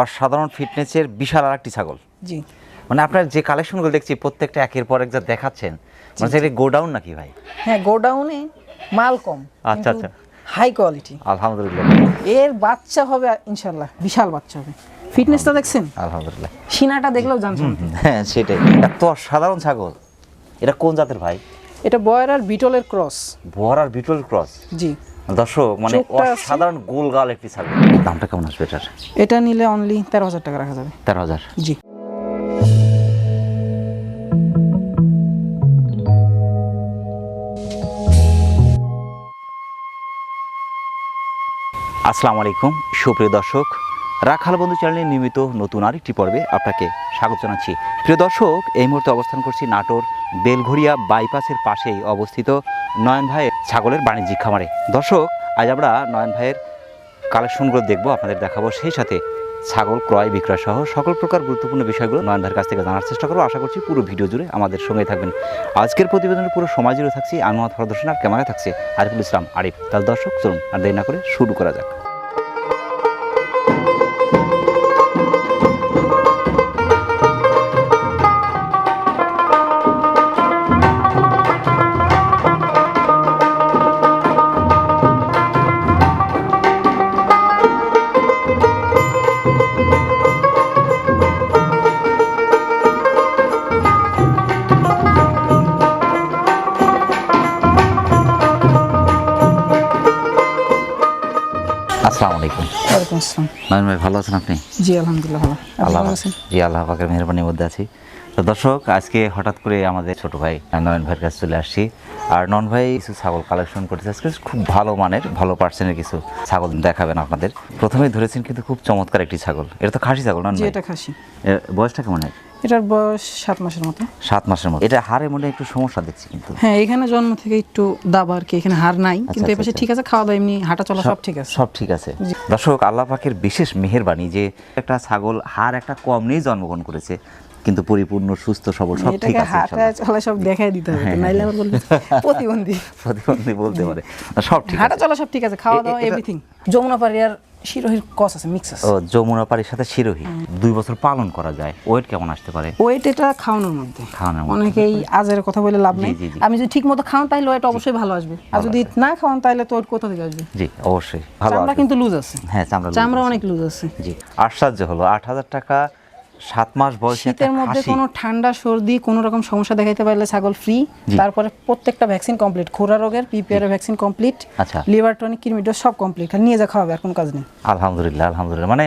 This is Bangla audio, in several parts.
অসাধারণ ফিটনেসের বিশাল আর একটি ছাগল। জি। মানে আপনার যে কালেকশনগুলো দেখছি প্রত্যেকটা একের পর এক যা দেখাচ্ছেন মানে সেটা গোডাউন নাকি ভাই? হ্যাঁ গোডাউনে মাল কম আচ্ছা, আচ্ছা। হাই কোয়ালিটি আলহামদুলিল্লাহ। এর বাচ্চা হবে ইনশাল্লাহ বিশাল বাচ্চা হবে। ফিটনেসটা দেখছেন? আলহামদুলিল্লাহ। সিনাটা দেখলেও জানছেন। হ্যাঁ সেটাই। এত অসাধারণ ছাগল। এটা কোন জাতের ভাই? এটা বয়ার আর বিটলের ক্রস। বর আর বিটল ক্রস? জি। দর্শক মানে চোখটা আছে। অসাধারণ গোলগাল একটি ছাগল দামটা কেমন আসবে এটার? এটা নিলে অনলি তেরো হাজার টাকা রাখা যাবে। তেরো হাজার? জি। আসসালামু আলাইকুম সুপ্রিয় দর্শক। রাখাল বন্ধু চ্যানেলের নিয়মিত নতুন আরেকটি পর্বে আপনাকে স্বাগত জানাচ্ছি। প্রিয় দর্শক এই মুহূর্তে অবস্থান করছি নাটোর বেলঘরিয়া বাইপাসের পাশেই অবস্থিত নয়ন ভাইয়ের ছাগলের বাণিজ্যিক খামারে। দর্শক, আজ আমরা নয়ন ভাইয়ের কালেকশনগুলো দেখব, আপনাদের দেখাবো। সেই সাথে ছাগল ক্রয়, বিক্রয় সহ সকল প্রকার গুরুত্বপূর্ণ বিষয়গুলো নয়ন ভাইয়ের কাছ থেকে জানার চেষ্টা করব। আশা করছি পুরো ভিডিও জুড়ে আমাদের সঙ্গে থাকবেন। আজকের প্রতিবেদনের পুরো সময় জুড়ে থাকছি আমি ফরদ হোসেন আর ক্যামেরায় থাকছে আরিফুল ইসলাম আরিফ। তাহলে দর্শক, চলুন আর দেরি না করে শুরু করা যাক। আলাইকুম। ওয়ালাইকুম আসসালাম। নয়ন ভাই ভালো আছেন আপনি? জি আলহামদুলিল্লাহ ভালো। আল্লাহ ভালো জি আল্লাহ পাকের মেহরবানির মধ্যে আছি। তো দর্শক আজকে হঠাৎ করে আমাদের ছোট ভাই নয়ন ভাইয়ের কাছে চলে আসছি। আর নয়ন ভাই কিছু ছাগল কালেকশন করতেছে আজকে খুব ভালো মানের ভালো পার্সেন্টের কিছু ছাগল দেখাবেন আপনাদের। প্রথমেই ধরেছেন কিন্তু খুব চমৎকার একটি ছাগল। এটা তো খাসি ছাগল ভাই? এটা খাসি। বয়সটা কেমন হয়? এটার বয়স সাত মাসের মতো। সাত মাসের মতো। এটা হাড়ে মনে একটু সমস্যা দেখছি কিন্তু। হ্যাঁ এখানে জন্ম থেকে একটু দাবা আর কি এখানে হার নাই। কিন্তু আচ্ছা, এই পাশে আচ্ছা। ঠিক আছে খাওয়া দাওয়া এমনি হাঁটা চলা সব ঠিক আছে। সব ঠিক আছে। দর্শক আল্লাহ পাকের বিশেষ মেহেরবানি যে একটা ছাগল হাড় একটা কম নিয়েই জন্মগ্রহণ করেছে কিন্তু পরিপূর্ণ সুস্থ সবল সব ঠিক আছে হাঁটা। চলা সব দেখাই দিতে হবে হ্যাঁ, নাইলে আবার বলবে প্রতিবন্ধী। প্রতিবন্ধী বলতে পারে। সব ঠিক হাঁটা চলা সব ঠিক আছে খাওয়া এ- দাওয়া এভরিথিং যমুনা পাড়িয়ার শিরোহির কস আছে মিক্স আছে। ও যমুনা পাড়ির সাথে শিরোহী। দুই বছর পালন করা যায়। ওয়েট কেমন আসতে পারে? ওয়েট এটা খাওয়ানোর মধ্যে। খাওয়ানোর মধ্যে। অনেকেই আজের কথা বলে লাভ নেই। আমি যদি ঠিক মতো খাওয়ান তাহলে ওয়েট অবশ্যই ভালো আসবে। আর যদি না খাওয়ান তাহলে তো ওয়েট কোথা থেকে আসবে? জি অবশ্যই। ভালো চামড়া কিন্তু লুজ আছে। হ্যাঁ চামড়া চামড়া অনেক লুজ আছে আছে। জি। আশ্চর্য হলো। আট হাজার টাকা সাত মাস বয়সী শীতের মধ্যে কোনো ঠান্ডা সর্দি কোনো রকম সমস্যা দেখাইতে পারলে ছাগল ফ্রি তারপরে প্রত্যেকটা ভ্যাকসিন কমপ্লিট খোরা রোগের পিপিআর ভ্যাকসিন কমপ্লিট আচ্ছা। লিভার টনিক কৃমিডোজ সব কমপ্লিট খালি নিয়ে যা খাওয়াবে আর কোনো কাজ নেই। আলহামদুলিল্লাহ আলহামদুলিল্লাহ। মানে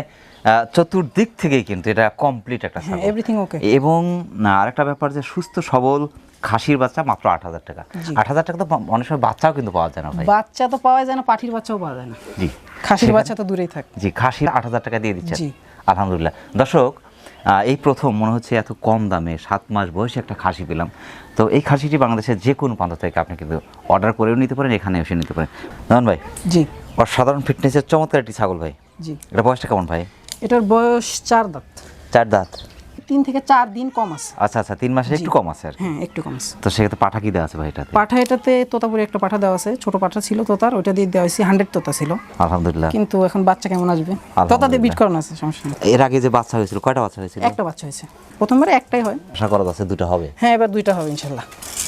চতুর্দিক থেকেই কিন্তু এটা কমপ্লিট একটা হ্যাঁ ছাগল। এভরিথিং ওকে এবং না, আরেকটা ব্যাপার যে সুস্থ সবল খাসির বাচ্চা মাত্র আট হাজার টাকা। আট হাজার টাকা তো অনেক সময় বাচ্চাও কিন্তু পাওয়া যায় না ভাই। বাচ্চা তো পাওয়া যায় না পাঠির বাচ্চাও পাওয়া যায় না। জি। খাসির বাচ্চা তো দূরেই থাক। জি খাসির আট হাজার টাকা দিয়ে দিচ্ছে। আলহামদুলিল্লাহ। দর্শক এই প্রথম মনে হচ্ছে এত কম দামে সাত মাস বয়সে একটা খাসি পেলাম। তো এই খাসিটি বাংলাদেশের যে কোনো প্রান্ত থেকে আপনি কিন্তু অর্ডার করেও নিতে পারেন এখানে এসে নিতে পারেন। ধন ভাই জি। সাধারণ ফিটনেসের চমৎকার একটি ছাগল ভাই। জি। এটা বয়সটা কেমন ভাই? এটার বয়স চার দাঁত। চার দাঁত। তিন থেকে চার দিন কম আছে। আচ্ছা আচ্ছা তিন মাসে একটু কম আছে আর হ্যাঁ একটু কম আছে। তো সেক্ষেত্রে পাঠা কি দেওয়া আছে ভাই এটাতে? পাঠা এটাতে তোতাপুরি একটা পাঠা দেওয়া আছে ছোট পাঠা ছিল তোতার ওইটা দিয়ে দেওয়া হয়েছে হান্ড্রেড তোতা ছিল। আলহামদুলিল্লাহ। কিন্তু এখন বাচ্চা কেমন আসবে? তোতা দিয়ে বিট করানো আছে সমস্যা এর আগে যে বাচ্চা হয়েছিল কয়টা বাচ্চা হয়েছিল? একটা বাচ্চা হয়েছে। প্রথমবারে একটাই হয়। আশা করা যাচ্ছে দুটো হবে। হ্যাঁ এবার দুইটা হবে ইনশাল্লাহ।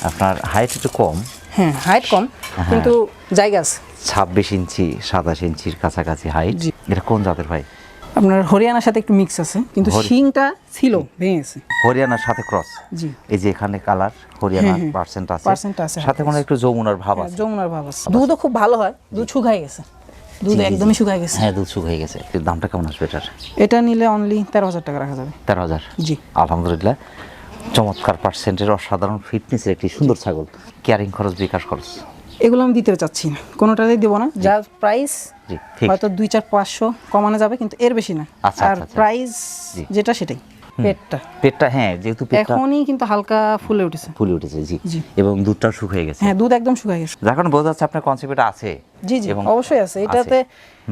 আপনার হাইট একটু কম। হ্যাঁ হাইট কম কিন্তু জায়গা আছে। ছাব্বিশ ইঞ্চি সাতাশ ইঞ্চির কাছাকাছি হাইট এটা কোন জাতের ভাই? আপনার হরিয়ানার সাথে একটু মিক্স আছে কিন্তু শিংটা ছিল ভেঙেছে। হরিয়ানার সাথে ক্রস জি। এই যে এখানে কালার হরিয়ানার হ্যাঁ, হ্যাঁ। পার্সেন্ট আছে। Percent আছে, সাথে মনে একটু যমুনার ভাব হ্যাঁ, আছে। যমুনার ভাব আছে। দুধও খুব ভালো হয় দুধ শুকায় গেছে। দুধ একদমই শুকায় গেছে। হ্যাঁ দুধ শুকায় গেছে। এর দামটা কেমন আসবে এটার? এটা নিলে অনলি তেরো হাজার টাকা রাখা যাবে। তেরো হাজার? জি। আলহামদুলিল্লাহ। চমৎকার পার্সেন্টের অসাধারণ ফিটনেসের একটি সুন্দর ছাগল। কেয়ারিং খরচ বিকাশ খরচ। এগুলো আমি দিতে চাচ্ছি না। কোনোটাতেই দেবো না। যার প্রাইস হয়তো দুই চার পাঁচশো কমানো যাবে কিন্তু এর বেশি না। আচ্ছা, আর আচ্ছা, আচ্ছা। প্রাইস যেটা সেটাই পেটটা। পেটটা হ্যাঁ যেহেতু পেটটা এখনই কিন্তু হালকা ফুলে উঠেছে। ফুলে উঠেছে জি। এবং দুধটাও শুক হয়ে গেছে। হ্যাঁ দুধ একদম শুকায় গেছে। যার কারণে বোঝা যাচ্ছে আপনার আছে। জি জি এবং অবশ্যই আছে। এটাতে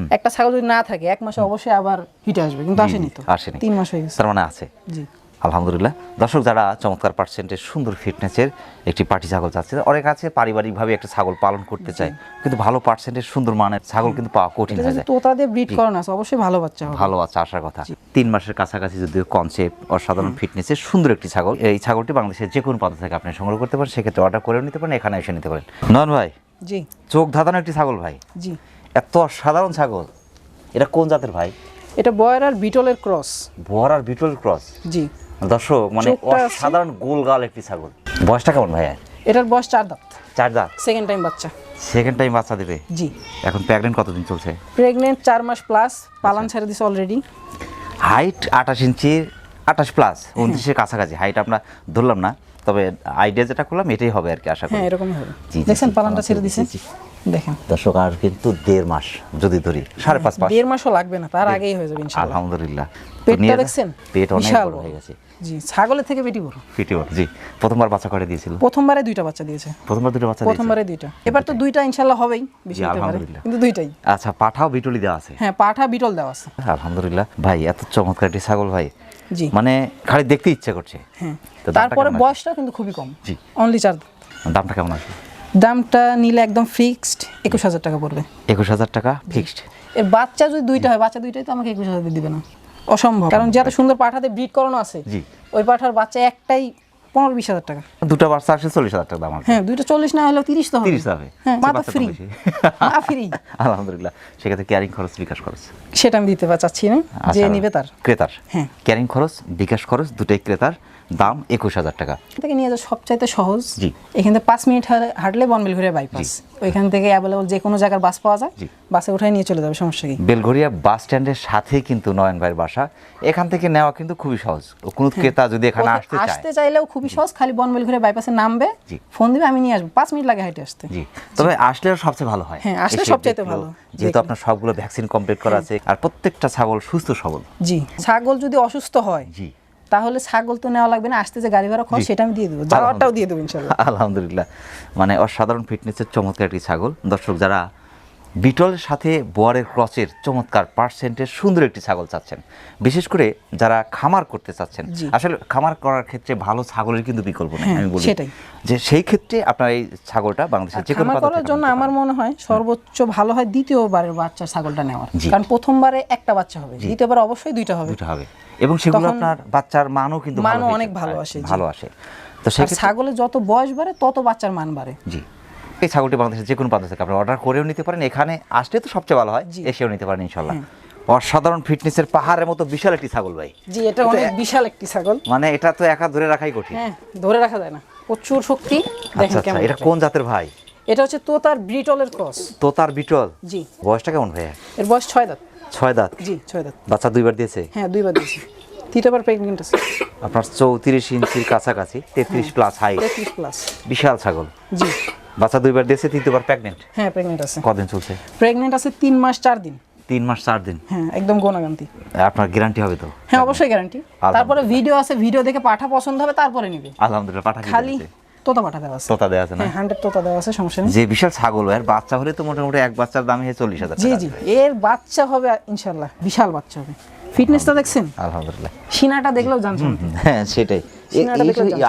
একটা ছাগল যদি না থাকে এক মাসে অবশ্যই আবার হিটে আসবে কিন্তু আসেনি তো। আসেনি। তিন মাস হয়ে গেছে। তার মানে আছে। জি। আলহামদুলিল্লাহ। দর্শক যারা চমৎকার পার্সেন্টের সুন্দর ফিটনেসের একটি পাটি ছাগল চাচ্ছে অনেক আছে পারিবারিকভাবে একটা ছাগল পালন করতে চায় কিন্তু ভালো পার্সেন্টের সুন্দর মানের ছাগল কিন্তু পাওয়া কঠিন হয়ে যায়। তোতাদের ব্রিড করানো আছে অবশ্যই ভালো বাচ্চা ভালো বাচ্চা আসার কথা। তিন মাসের কাছাকাছি যদিও কনসেপ্ট অসাধারণ ফিটনেসের সুন্দর একটি ছাগল এই ছাগলটি বাংলাদেশের যে কোনো প্রান্ত থেকে আপনি সংগ্রহ করতে পারেন সেক্ষেত্রে অর্ডার করেও নিতে পারেন এখানে এসে নিতে পারেন। নয়ন ভাই জি। চোখ ধাঁধানো একটি ছাগল ভাই। জি। এত অসাধারণ ছাগল। এটা কোন জাতের ভাই? এটা বয়ার আর বিটলের ক্রস বর আর বিটল ক্রস জি। দর্শক মানে। অসাধারণ গোলগাল একটি ছাগল। বয়সটা কেমন ভাই এটার বয়স চার দাঁত। চার দাঁত? সেকেন্ড টাইম বাচ্চা। সেকেন্ড টাইম বাচ্চা দেবে? জি। এখন প্রেগনেন্ট কতদিন চলছে? প্রেগনেন্ট চার মাস প্লাস পালান ছেড়ে দিছে অলরেডি হাইট আঠাশ ইঞ্চির আঠাশ প্লাস উনত্রিশের কাছাকাছি। হাইট আমরা ধরলাম না তবে আইডিয়া যেটা করলাম এটাই হবে আর কি আশা করি। হ্যাঁ এরকমই হবে। দেখছেন পালানটা ছেড়ে দিছে? জি। দেখেন। দর্শক আর কিন্তু দেড় মাস যদি ধরি সাড়ে পাঁচ মাস। দেড় মাসও লাগবে না তার আগেই হয়ে যাবে আলহামদুলিল্লাহ। পেটটা দেখছেন? পেট অনেক বড় বড়। হয়ে গেছে। জি ছাগলের থেকে বেটি বড়। পিটিওর জি। প্রথমবার বাচ্চা করে দিয়েছিল? প্রথমবারে দুইটা বাচ্চা দিয়েছে। প্রথমবার দুটো বাচ্চা প্রথমবারে দুইটা। এবার তো দুইটা ইনশাআল্লাহ হবেই বেশি আলহামদুলিল্লাহ। কিন্তু দুইটাই। আচ্ছা পাঠাও বিটুলি দেওয়া আছে। হ্যাঁ পাঠা বিটল দেওয়া আছে। আলহামদুলিল্লাহ। ভাই এত চমৎকার একটি ছাগল ভাই। জি। মানে খালি দেখতে ইচ্ছে করছে। হ্যাঁ। তারপরে আছে? বয়সটা কিন্তু খুবই কম। জি। অনলি চার দামটা কেমন আসবে দামটা নিলে একদম ফিক্সড একুশ হাজার টাকা পড়বে। একুশ হাজার টাকা ফিক্সড এর বাচ্চা যদি দুইটা হয় বাচ্চা দুইটাই তো আমাকে একুশ হাজার দিবে না। অসম্ভব। কারণ যে এত সুন্দর পাঠাতে ব্রিড করানো আছে জি। ওই পাঠার বাচ্চা একটাই পনেরো বিশ হাজার টাকা। দুটো বাচ্চা আসলে চল্লিশ হাজার টাকা দাম হ্যাঁ দুইটা চল্লিশ না হলেও তিরিশ তো হবে। তিরিশ হবে। হ্যাঁ মা তো ফ্রি মা ফ্রি আলহামদুলিল্লাহ। সেক্ষেত্রে ক্যারিং খরচ বিকাশ খরচ। সেটা আমি দিতে চাচ্ছি না। যে আচ্ছা, নিবে তার। ক্রেতার। হ্যাঁ। ক্যারিং খরচ বিকাশ খরচ দুটোই ক্রেতার। দাম একুশ হাজার টাকা। থেকে নিয়ে যাওয়া সবচাইতে সহজ। জি। এখান থেকে পাঁচ মিনিট হাঁটলে- হাঁটলে বনবিল ঘুরে বাইপাস ওইখান থেকে অ্যাভেলেবল যে কোনো জায়গার বাস পাওয়া যায় বাসে উঠাই নিয়ে চলে যাবে সমস্যা কি? বেলঘরিয়া বাস স্ট্যান্ডের সাথেই কিন্তু নয়ন ভাইয়ের বাসা। এখান থেকে নেওয়া কিন্তু খুবই সহজ। কোনো ক্রেতা যদি এখানে আসতে চায়। আসতে চাইলেও খুবই সহজ খালি বনবিল ঘুরে বাইপাসে নামবে জি। ফোন দিবে আমি নিয়ে আসব। পাঁচ মিনিট লাগে হাইটে আসতে। জি। তবে আসলে সবচেয়ে ভালো হয়। হ্যাঁ, আসলে সবচাইতে ভালো। যেহেতু আপনার সবগুলো ভ্যাকসিন কমপ্লিট করা আছে আর প্রত্যেকটা ছাগল সুস্থ সবল। জি। ছাগল যদি অসুস্থ হয় জি। তাহলে ছাগল তো নেওয়া লাগবে না আসতে যে গাড়ি ভাড়া খরচ সেটা আমি দিয়ে দেবো। যাওয়াটাও দিয়ে দেবো ইনশাল্লাহ। আলহামদুলিল্লাহ। মানে অসাধারণ ফিটনেসের চমৎকার একটি ছাগল। দর্শক যারা বিটলের সাথে বোয়ারের ক্রসের চমৎকার পার্সেন্টের সুন্দর একটি ছাগল চাচ্ছেন। বিশেষ করে যারা খামার করতে চাচ্ছেন। আসলে খামার করার ক্ষেত্রে ভালো ছাগলের কিন্তু বিকল্প নেই হ্যাঁ, আমি বলি। যে সেই ক্ষেত্রে আপনার এই ছাগলটা বাংলাদেশের যে কোনো করার জন্য আমার মনে হয় সর্বোচ্চ ভালো হয় দ্বিতীয়বারের বাচ্চা ছাগলটা নেওয়ার। কারণ প্রথমবারে একটা বাচ্চা হবে দ্বিতীয়বার অবশ্যই দুইটা হবে। দুটো হবে। এবং সেগুলো আপনার বাচ্চার মানও কিন্তু মানও অনেক ভালো আসে, ভালো আসে। তো সেক্ষেত্রে ছাগলের যত বয়স বাড়ে তত বাচ্চার মান বাড়ে। জি। এই ছাগলটি বাংলাদেশের যে কোনো প্রান্ত থেকে আপনি অর্ডার করেও নিতে পারেন। এখানে আসলে তো সবচেয়ে ভালো হয় এসেও নিতে পারেন ইনশাল্লাহ। অসাধারণ ফিটনেসের পাহাড়ের মতো বিশাল একটি ছাগল ভাই। জি এটা অনেক বিশাল একটি ছাগল। মানে এটা তো একা ধরে রাখাই কঠিন। হ্যাঁ ধরে রাখা যায় না। প্রচুর শক্তি। আচ্ছা দেখেন আচ্ছা কেমন এটা। কোন জাতের ভাই? এটা হচ্ছে তোতার ব্রিটলের ক্রস। তোতার বিটল জি। বয়সটা কেমন ভাইয়া? এর বয়স ছয় দাঁত। ছয় দাঁত? জি ছয় দাঁত। বাচ্চা দুইবার দিয়েছে? হ্যাঁ দুইবার দিয়েছি। তৃতীয়বার প্রেগনেন্ট আছে। আপনার চৌত্রিশ ইঞ্চির কাছাকাছি তেত্রিশ প্লাস হাই তেত্রিশ প্লাস বিশাল ছাগল। জি। বাচ্চা দুইবার দিয়েছে তৃতীয়বার প্রেগনেন্ট হ্যাঁ প্রেগনেন্ট আছে। কদিন চলছে? প্রেগনেন্ট আছে তিন মাস চার দিন। তিন মাস চার দিন? হ্যাঁ একদম গোনাগান্তি আপনার গ্যারান্টি হবে তো? হ্যাঁ অবশ্যই গ্যারান্টি তারপরে ভিডিও আছে ভিডিও দেখে পাঠা পছন্দ হবে তারপরে নিবে। আলহামদুলিল্লাহ পাঠা খালি তোতা পাঠা দেওয়া আছে। তোতা দেওয়া আছে না? হ্যাঁ হান্ড্রেড তোতা দেওয়া আছে সমস্যা নেই। যে বিশাল ছাগল এর বাচ্চা হলে তো মোটামুটি এক বাচ্চার দাম হয়ে চল্লিশ হাজার জি জি এর বাচ্চা হবে ইনশাল্লাহ বিশাল বাচ্চা হবে। ফিটনেসটা দেখছেন? আলহামদুলিল্লাহ। সিনাটা দেখলেও জানছেন। হ্যাঁ সেটাই।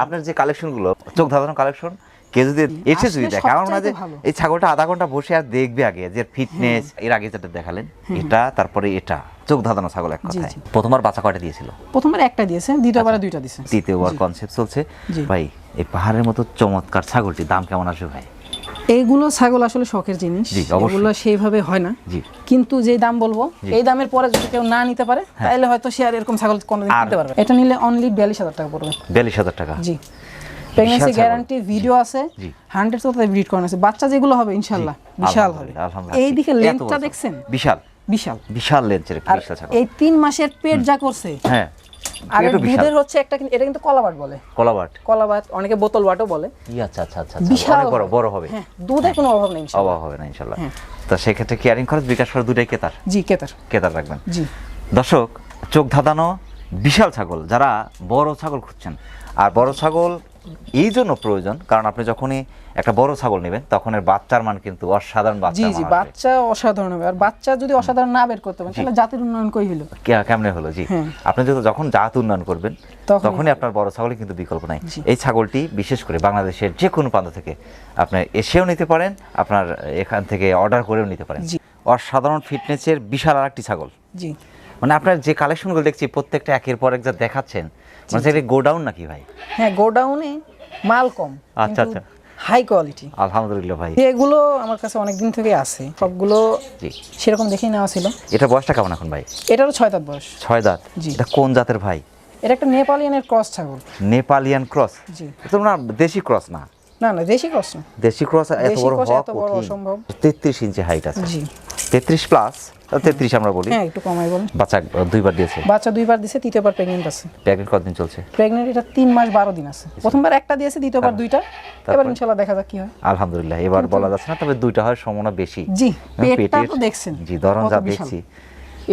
আপনার যে কালেকশনগুলো চোখ ধাঁধানো কালেকশন কে যদি এসে যদি দেখে আমার মনে হয় এই ছাগলটা আধা ঘণ্টা বসে আর দেখবে আগে যে ফিটনেস এর আগে যেটা দেখালেন এটা তারপরে এটা। চোখ ধাঁধানো ছাগল এক কথায়। প্রথমবার বাচ্চা কয়টা দিয়েছিল? প্রথমবার একটা দিয়েছে দ্বিতীয়বারে দুইটা দিয়েছে তৃতীয়বার কনসেপ্ট চলছে। ভাই এই পাহাড়ের মতো চমৎকার ছাগলটির দাম কেমন আসবে ভাই? এইগুলো ছাগল আসলে শখের জিনিস। এগুলো সেইভাবে হয় না। কিন্তু যে দাম বলব এই দামের পরে যদি কেউ না নিতে পারে তাহলে হয়তো সে আর এরকম ছাগল কোনোদিন হ্যাঁ। কিনতে পারবে এটা নিলে অনলি বিয়াল্লিশ হাজার টাকা পড়বে। বিয়াল্লিশ হাজার টাকা। জি। প্রেগনেন্সি ছাগল। গ্যারান্টি ভিডিও আছে জি। হান্ড্রেড তো তাদের ব্রিড করানো আছে বাচ্চা যেগুলো হবে ইনশাল্লাহ বিশাল হবে। এই দিকে লেন্থটা দেখছেন? বিশাল। বিশাল। বিশাল লেন্সের একটা বিশাল ছাগল এই তিন মাসের পেট যা করছে হ্যাঁ আর দুধের হচ্ছে একটা এটা কিন্তু কলাবাট বলে। কলাবাট কলাবাট অনেকে বোতল বাটও বলে। আচ্ছা আচ্ছা আচ্ছা আচ্ছা, বিশাল বড় বড় হবে। হ্যাঁ দুধের কোনো অভাব নেই। অভাব হবে না তো সেক্ষেত্রে কেয়ারিং খরচ বিকাশ খরচ দুটাই কেতার? জি কেতার। কেতার রাখবেন। জি। দর্শক চোখ ধাঁধানো বিশাল ছাগল যারা বড় ছাগল খুঁজছেন। আর বড় ছাগল এই জন্য প্রয়োজন কারণ আপনি যখনই একটা বড় ছাগল নেবেন তখন এর বাচ্চার মান কিন্তু অসাধারণ বাচ্চা জি জি বাচ্চা অসাধারণ হবে। আর বাচ্চা যদি অসাধারণ না বের করতে পারেন তাহলে জাতির উন্নয়ন কই হলো? কেমনে হলো? জি। হ্যাঁ। আপনি যদি যখন জাত উন্নয়ন করবেন তখনই- আপনার বড় ছাগলের কিন্তু বিকল্প নাই। এই ছাগলটি বিশেষ করে বাংলাদেশের যে কোনো প্রান্ত থেকে আপনি এসেও নিতে পারেন আপনার এখান থেকে অর্ডার করেও নিতে পারেন। অসাধারণ ফিটনেসের বিশাল আর একটি ছাগল। জি। মানে আপনার যে কালেকশনগুলো দেখছি প্রত্যেকটা একের পর এক যা দেখাচ্ছেন মানে সেটা গোডাউন নাকি ভাই? হ্যাঁ গোডাউনে মাল কম আচ্ছা, আচ্ছা। হাই কোয়ালিটি আলহামদুলিল্লাহ ভাই। এগুলো আমার কাছে অনেক দিন থেকে আছে সবগুলো জি। সেরকম দেখেই নেওয়া ছিল। এটা বয়সটা কেমন এখন ভাই? এটারও ছয় দাঁত বয়স। ছয় দাঁত? জি। এটা কোন জাতের ভাই? এটা একটা নেপালিয়ানের ক্রস ছাগল। নেপালিয়ান ক্রস? জি। এটা না দেশি ক্রস না? না না দেশি ক্রস না। দেশি ক্রস এত বড় হওয়া অসম্ভব। তেত্রিশ ইঞ্চি হাইট আছে। জি। তেত্রিশ প্লাস তেত্রিশ আমরা বলি। হ্যাঁ একটু কমাই বলুন। বাচ্চা দুইবার দিয়েছে। বাচ্চা দুইবার দিছে তৃতীয়বার প্রেগনেন্ট আছে। কতদিন চলছে? প্রেগনেন্ট এটা তিন মাস বারো দিন আছে। প্রথমবার একটা দিয়েছে দ্বিতীয়বার দুইটা। এবার ইনশাল্লাহ দেখা যাক কি হয়। আলহামদুলিল্লাহ এবার বলা যাচ্ছে না তবে দুইটা হয় সম্ভাবনা বেশি। জি পেটটা তো দেখছেন। জি ধরন যা দেখছি।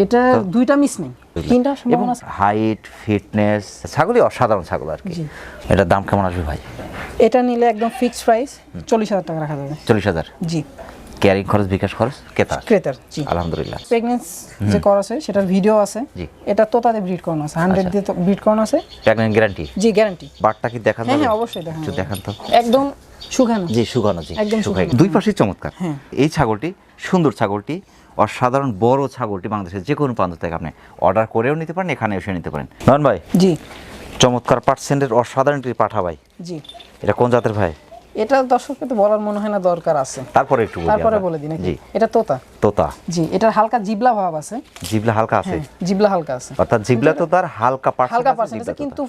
এটা দুইটা মিস নেই। তিনটা এবং। হাইট ফিটনেস ছাগলই অসাধারণ ছাগল আর কি। এটার দাম কেমন আসবে ভাই? এটা নিলে একদম ফিক্সড প্রাইস চল্লিশ হাজার টাকা রাখা যাবে। চল্লিশ হাজার? জি। ক্যারিং খরচ বিকাশ খরচ কেতা ক্রেতার জি। আলহামদুলিল্লাহ। প্রেগনেন্স যে করা আছে সেটার ভিডিও আছে। জি। এটা তোতাতে ব্রিড করানো আছে। হান্ড্রেড দিয়ে ব্রিড করানো আছে। প্রেগনেন্ট গ্যারান্টি জি গ্যারান্টি বারটা কি দেখান হ্যাঁ হ্যাঁ অবশ্যই দেখানো একটু দেখান তো। একদম শুকানো। জি শুকানো জি একদম শুকানো। দুই পাশে চমৎকার। হ্যাঁ। এই ছাগলটি সুন্দর ছাগলটি অসাধারণ বড় ছাগলটি বাংলাদেশের যে কোনো প্রান্ত থেকে আপনি অর্ডার করেও নিতে পারেন এখানে এসে নিতে পারেন। নয়ন ভাই জি। চমৎকার পার্সেন্টের অসাধারণ পাঠা ভাই। জি। এটা কোন জাতের ভাই? এটা দর্শককে তো বলার মনে হয় না দরকার আছে। তারপরে একটু তারপরে বলে দিই নাকি? জি। এটা তোতা। তোতা। জি এটার হালকা জিবলা ভাব আছে। জিবলা হালকা আছে? হ্যাঁ জিবলা হালকা আছে। অর্থাৎ জিবলা তো তার হালকা পার্সেন্ট হালকা পার্সেন্ট আছে। কিন্তু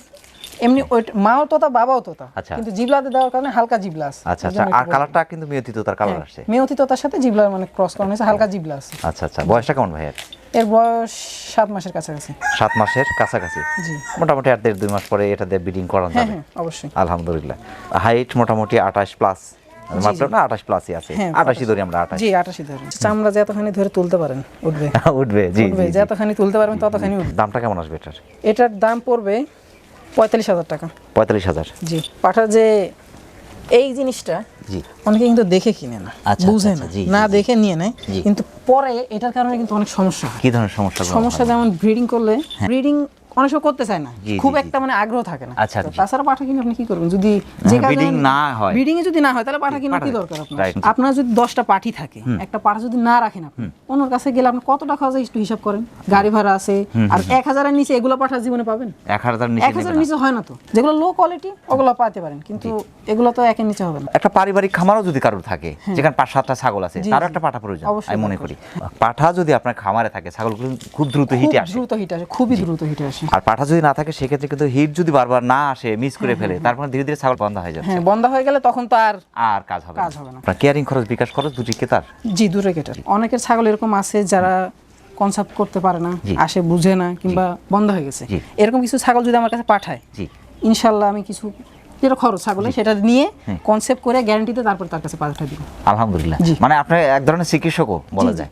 এমনি মাও তোতা বাবাও তোতা। আচ্ছা। কিন্তু জিবলাতে দেওয়ার কারণে হালকা জিবলা আছে। আচ্ছা আচ্ছা। আর কালারটা কিন্তু মিয়তি তোতার কালার আসছে। মেয়তি তোতার সাথে জিবলার মানে ক্রস করানো হয়েছে হালকা জিবলা আছে। আচ্ছা আচ্ছা। বয়সটা কেমন ভাই এর? বয়স সাত মাসের কাছাকাছি। সাত মাসের কাছাকাছি? জি। মোটামুটি আর দেড় দুই মাস পরে এটা দিয়ে ব্রিডিং করানো হ্যাঁ যাবে। হ্যাঁ অবশ্যই। আলহামদুলিল্লাহ। হাইট মোটামুটি আঠাশ প্লাস মাত্র না আঠাশ প্লাসই আছে। হ্যাঁ, আঠাশি। ধরি আমরা আঠাশ। জি আটাশি ধরে। চামড়া যতখানি ধরে তুলতে পারেন উঠবে। উঠবে জি। যতখানি তুলতে পারবেন ততখানি উঠবে। দামটা কেমন আসবে এটার? এটার দাম পড়বে পঁয়তাল্লিশ হাজার টাকা। পঁয়তাল্লিশ হাজার। জি পাঠার যে এই জিনিসটা অনেকে কিন্তু দেখে কিনে না আচ্ছা, বুঝে আচ্ছা, না। না। দেখে নিয়ে নেয়। কিন্তু পরে এটার কারণে কিন্তু অনেক সমস্যা হয়। কি ধরনের সমস্যা? সমস্যা যেমন ব্রিডিং করলে ব্রিডিং অনেক সময় করতে চায় না। হ্যাঁ। খুব। একটা মানে আগ্রহ থাকে না। আচ্ছা, তাছাড়া পাঠা কিনে আপনি কি করবেন? যদি যে কাজে না হয়। ব্রিডিং এ যদি না হয় তাহলে পাঠা কিনে কি দরকার আপনার? আপনার যদি দশটা পাঠি থাকে একটা পাঠা যদি না রাখেন আপনি ওনার কাছে গেলে আপনি কত টাকা আছে একটু হিসাব করেন? গাড়ি ভাড়া আছে আর এক হাজারের নিচে এগুলো পাঠা জীবনে পাবেন? এক হাজার নিচে এক নেবে হাজারের নিচে হয় না তো। যেগুলো লো কোয়ালিটি ওগুলো পাতে পারেন। কিন্তু এগুলো তো একের নিচে হবে না। একটা পারিবারিক খামারও যদি কারোর থাকে যেখানে পাঁচ সাতটা ছাগল আছে হ্যাঁ। তারও একটা পাঠা প্রয়োজন অবশ্যই আমি মনে করি। পাঠা যদি আপনার খামারে থাকে ছাগলগুলো খুব দ্রুত হিটে আসে। দ্রুত হিট আসে খুবই দ্রুত হিটে আসে। আর পাঠা যদি না থাকে সেক্ষেত্রে কিন্তু হিট যদি বারবার না আসে মিস করে ফেলে তারপর ধীরে ধীরে ছাগল বন্ধ হয়ে যাবে হ্যাঁ বন্ধ হয়ে গেলে তখন তো আর আর কাজ হবে কাজ হবে না। কেয়ারিং খরচ বিকাশ খরচ দুটি কেতার জি দূরে কেটার অনেকের ছাগল এরকম আছে যারা কনসেপ্ট করতে পারে না আসে বুঝে না কিংবা বন্ধ হয়ে গেছে। এরকম কিছু ছাগল যদি আমার কাছে পাঠায় জি। ইনশাল্লাহ আমি কিছু যেটা খরচ ছাগলে সেটা নিয়ে হ্যাঁ। কনসেপ্ট করে গ্যারান্টিতে তারপর তার কাছে পাঠাই দিব। আলহামদুলিল্লাহ। মানে আপনি এক ধরনের চিকিৎসকও বলা। যায়।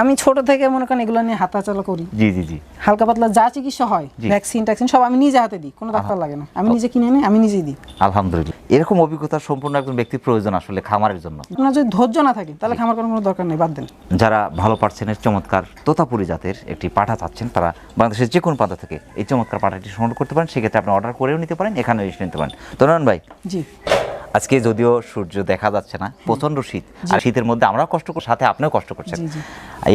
আমি ছোট থেকে মনে করেন এগুলো নিয়ে হাতাচলা করি। জি জি জি। হালকা পাতলা যা চিকিৎসা হয়। ভ্যাকসিন ট্যাকসিন সব আমি নিজে হাতে দিই কোনো ডাক্তার লাগে না। আমি নিজে কিনে নিই আমি নিজেই দিই। আলহামদুলিল্লাহ। এরকম অভিজ্ঞতা সম্পূর্ণ একজন ব্যক্তির প্রয়োজন আসলে খামারের জন্য। আপনার যদি ধৈর্য না থাকে তাহলে খামার করার কোনো দরকার নেই বাদ দেন। যারা ভালো পার্সেন্টের চমৎকার তোতাপুরি জাতের একটি পাঠা চাচ্ছেন তারা বাংলাদেশের যে কোনো প্রান্ত থেকে এই চমৎকার পাঠাটি সংগ্রহ করতে পারেন। সেক্ষেত্রে আপনি অর্ডার করেও নিতে পারেন এখানে এসে নিতে পারেন। নয়ন ভাই। জি। আজকে যদিও সূর্য দেখা যাচ্ছে না প্রচণ্ড শীত। আর শীতের মধ্যে আমরাও কষ্ট করি সাথে আপনিও কষ্ট করছেন।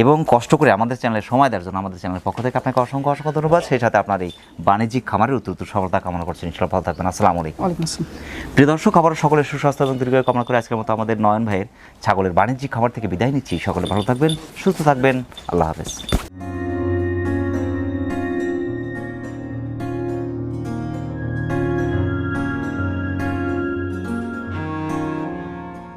এবং কষ্ট করে আমাদের চ্যানেলে সময় দেওয়ার জন্য আমাদের চ্যানেলের পক্ষ থেকে আপনাকে অসংখ্য অসংখ্য ধন্যবাদ। সেই সাথে আপনার এই বাণিজ্যিক খামারের উত্তর সফলতা কামনা করছেন ইনশাল্লাহ ভালো থাকবেন। আসসালামু আলাইকুম। প্রিয় দর্শক আবারও সকলের সুস্বাস্থ্য এবং দীর্ঘ কামনা করে আজকের মতো আমাদের নয়ন ভাইয়ের ছাগলের বাণিজ্যিক খাবার থেকে বিদায় নিচ্ছি। সকলে ভালো থাকবেন সুস্থ থাকবেন। আল্লাহ হাফেজ।